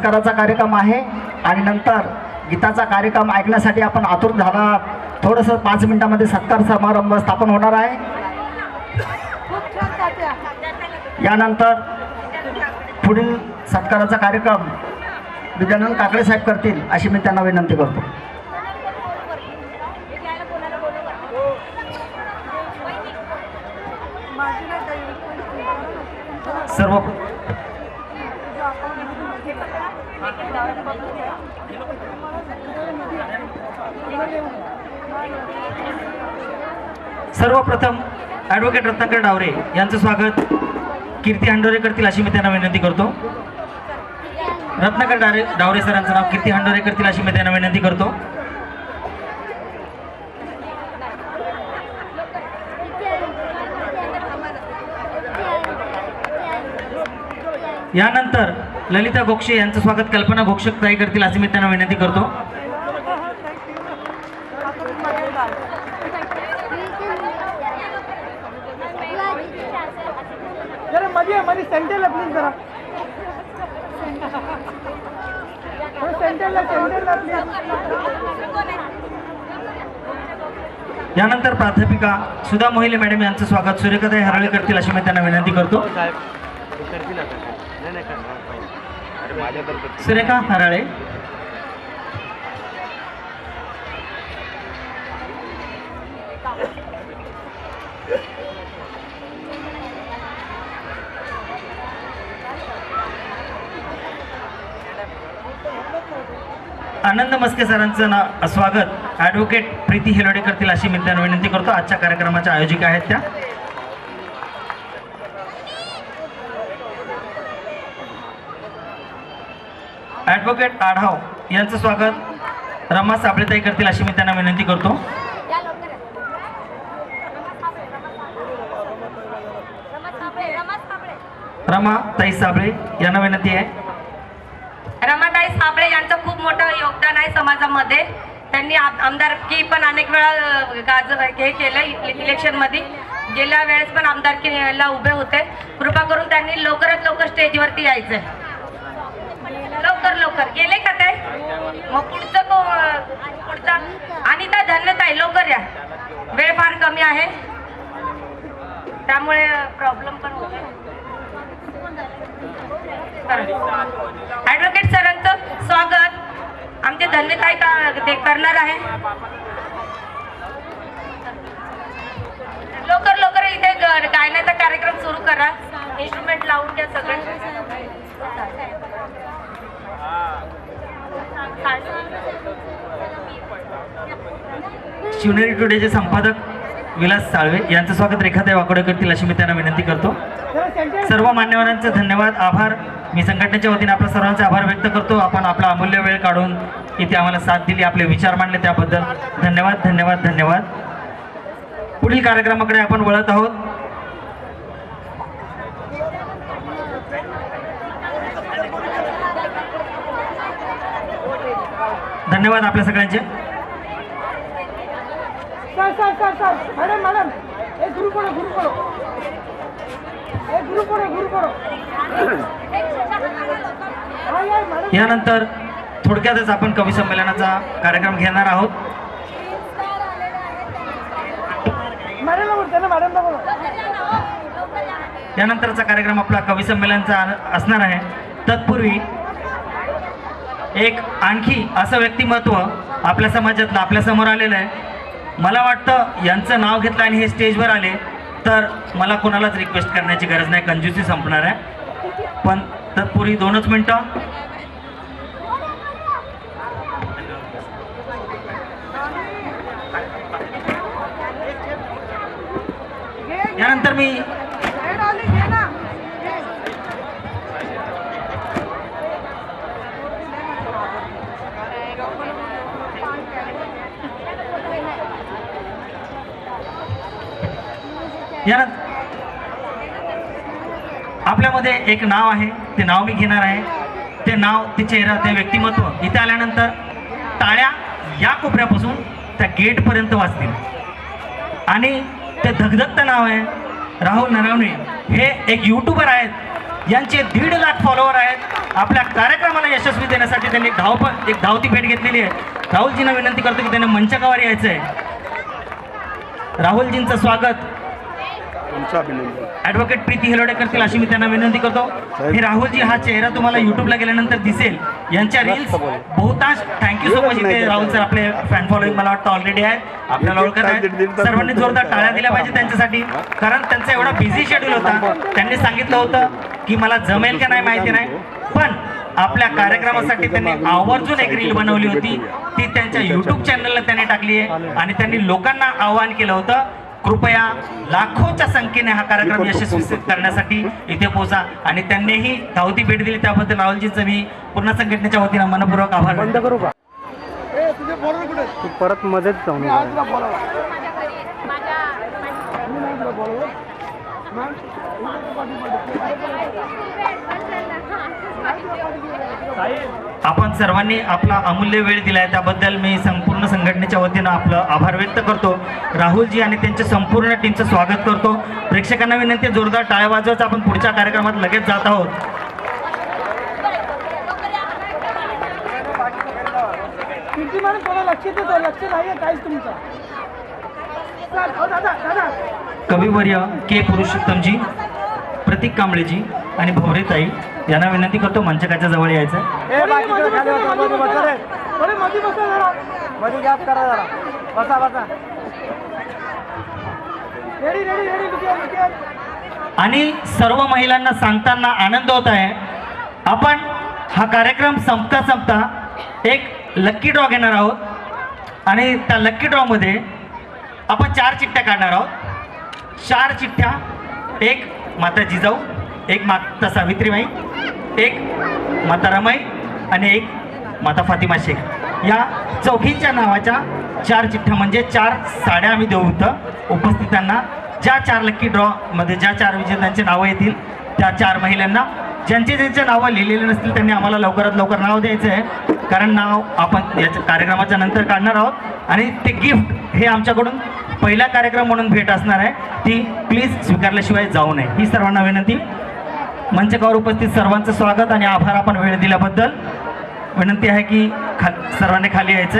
सत्काराचा कार्यक्रम आहे आणि नंतर गीताचा कार्यक्रम ऐकण्यासाठी आपण आतुर झाला थोडंसं पाच मिनिटामध्ये सत्कार समारंभ स्थापन होणार आहे. यानंतर पुढील सत्काराचा कार्यक्रम विद्यानंद काकडे साहेब करतील अशी मी त्यांना विनंती करतो. सर्व सर्वप्रथम ॲडव्होकेट रत्नाकर डावरे यांचं स्वागत. कीर्ती हंडोरे करतील अशी मी त्यांना विनंती करतो. रत्नाकर डारे डावरे सरांचं नाव कीर्ती हंडोरे करतील अशी मी त्यांना विनंती करतो. यानंतर ललिता गोक्षे यांचं स्वागत कल्पना घोक्षक ताई करतील अशी मी त्यांना विनंती करतो. प्लीज यानंतर प्राध्यापिका सुधा मोहिले मॅडम यांचं स्वागत. सूर्यकथाई हराळे करतील अशी मी त्यांना विनंती करतो. सुरेखा हराळे आनंद मस्के सरांचं नाव स्वागत. ॲडव्होकेट प्रीती हेलोडे करतील अशी मी त्यांना विनंती करतो. आजच्या कार्यक्रमाच्या आयोजिका आहेत त्या. ॲडव्होकेट आढाव यांचं स्वागत. रमा साबळेताई करतील अशी मी त्यांना विनंती करतो. रमा ताई साबळे. यांना विनंती आहे. रमाताई साबळे यांचं खूप मोठं योगदान आहे समाजामध्ये. त्यांनी आमदारकी पण अनेक वेळा गाज हे केलं इलेक्शनमध्ये गेल्या वेळेस पण आमदारकीला उभे होते. कृपा करून त्यांनी लवकरात लवकर स्टेजवरती यायचंय. लवकर लवकर. गेले का ते मग पुढचं को पुढचा. आणि त्या धन्यताई लवकर या. वेळ फार कमी आहे. त्यामुळे प्रॉब्लेम पण होते ॲडव्होकेट सरांचं स्वागत. आमचे धन्यताई का ते करणार आहे. लवकर लवकर इथे ग- गायनाचा कार्यक्रम सुरू करा. इन्स्ट्रुमेंट लावून घ्या सगळं. शिवनेरी टुडेचे संपादक विलास साळवे यांचं स्वागत रेखाताई वाकोडे करतील अशी मी त्यांना विनंती करतो. सर्व मान्यवरांचे धन्यवाद आभार. मी संघटनेच्या वतीने आपल्या सर्वांचे आभार व्यक्त करतो. आपण आपला अमूल्य वेळ काढून इथे आम्हाला साथ दिली आपले विचार मांडले त्याबद्दल धन्यवाद धन्यवाद धन्यवाद. पुढील कार्यक्रमाकडे आपण वळत आहोत. धन्यवाद आपल्या सगळ्यांचे. Madam madam. एक गुरु पडो गुरु पडो. एक गुरु पडो गुरु पडो. या मॅडम. यानंतर थोडक्यातच आपण कवी संमेलनाचा कार्यक्रम घेणार आहोत. यानंतरचा कार्यक्रम आपला कवी संमेलनचा असणार आहे. तत्पूर्वी एक आणखी असं व्यक्तिमत्व आपल्या समाजातलं आपल्यासमोर आलेलं आहे. मला वाटतं यांचं नाव घेतलं आणि हे स्टेजवर आले तर मला कोणालाच रिक्वेस्ट करण्याची गरज नाही. कंजूसी संपणार आहे. पण तत्पूर्वी दोनच मिनटं. यानंतर मी यानंतर आपल्यामध्ये एक नाव आहे ते नाव मी घेणार आहे. ते नाव ते चेहरा ते व्यक्तिमत्व इथे आल्यानंतर टाळ्या या कोपऱ्यापासून त्या गेटपर्यंत वाचतील. आणि ते धगधगतं नाव आहे राहुल नरवणे. हे एक यूट्यूबर आहेत. यांचे दीड लाख फॉलोअर आहेत. आपल्या कार्यक्रमाला यशस्वी देण्यासाठी त्यांनी धावप एक धावती भेट घेतलेली आहे. राहुलजींना विनंती करतो की त्यांना मंचकावर यायचं आहे राहुलजींचं स्वागत. तुमचं अभिनंदन. ॲडव्होकेट प्रीती हिरोडे करतील अशी मी त्यांना विनंती करतो. हे राहुलजी हा चेहरा तुम्हाला युट्यूबला गेल्यानंतर दिसेल. यांच्या रील्स बहुतांश थँक्यू सो मच इथे राहुल सर आपले फॅन फॉलोईंग मला वाटतं ऑलरेडी आहे. आपल्याला ओळखत आहेत सर्वांनी जोरदार टाळ्या दिल्या पाहिजे त्यांच्यासाठी. कारण त्यांचा एवढा बिझी शेड्यूल होता. त्यांनी सांगितलं होतं की मला जमेल का नाही माहिती नाही. पण आपल्या कार्यक्रमासाठी त्यांनी आवर्जून एक रील बनवली होती ती त्यांच्या युट्यूब चॅनलला त्यांनी टाकली आहे. आणि त्यांनी लोकांना आवाहन केलं होतं कृपया लाखोच्या संख्येने हा कार्यक्रम यशस्वी करण्यासाठी इथे पोहोचा. आणि त्यांनीही धावती भेट दिली त्याबद्दल राहुलजींचं मी पूर्ण संघटनेच्या वतीनं मनपूर्वक आभार व्यक्त बंद करू का? ए तुझे बरोबर कुठे? तू परत मध्येच जाऊ आपण सर्वांनी आपला अमूल्य वेळ दिलाय. त्याबद्दल मी संपूर्ण संघटनेच्या वतीनं आपलं आभार व्यक्त करतो. राहुलजी आणि त्यांच्या संपूर्ण टीमचं स्वागत करतो. प्रेक्षकांना विनंती जोरदार टाळ्या वाजवायचं. आपण पुढच्या कार्यक्रमात लगेच जात आहोत. लक्ष देतो लक्ष नाही आहे काहीच तुमचं. हो, दादा दादा. कविवर्य के पुरुषोत्तमजी प्रतीक कांबळेजी आणि भोवरेताई यांना विनंती करतो मंचकाच्या जवळ यायचं. आणि सर्व महिलांना सांगताना आनंद होत आहे. आपण हा कार्यक्रम संपता संपता एक लक्की ड्रॉ घेणार आहोत. आणि त्या लक्की ड्रॉमध्ये आपण चार चिठ्ठ्या काढणार आहोत. चार चिठ्ठ्या. एक माता जिजाऊ एक माता सावित्रीबाई एक माता रमाई आणि एक माता फातिमा शेख. या चौघींच्या नावाच्या चार चिठ्ठ्या म्हणजे चार साड्या आम्ही देऊ होतं उपस्थितांना. ज्या चार लक्की ड्रॉमध्ये ज्या चार विजेत्यांची नावं येतील त्या चार महिलांना. ज्यांचे ज्यांचे नावं लिहिलेले नसतील त्यांनी आम्हाला लवकरात लवकर नाव द्यायचं आहे. कारण नाव आपण याच्या कार्यक्रमाच्या नंतर काढणार आहोत. आणि ते गिफ्ट हे आमच्याकडून पहिला कार्यक्रम म्हणून भेट असणार आहे. ती प्लीज स्वीकारल्याशिवाय जाऊ नये. ही सर्वांना विनंती. मंचकावर उपस्थित सर्वांचं स्वागत आणि आभार आपण वेळ दिल्याबद्दल. विनंती आहे की खा सर्वांनी खाली यायचं.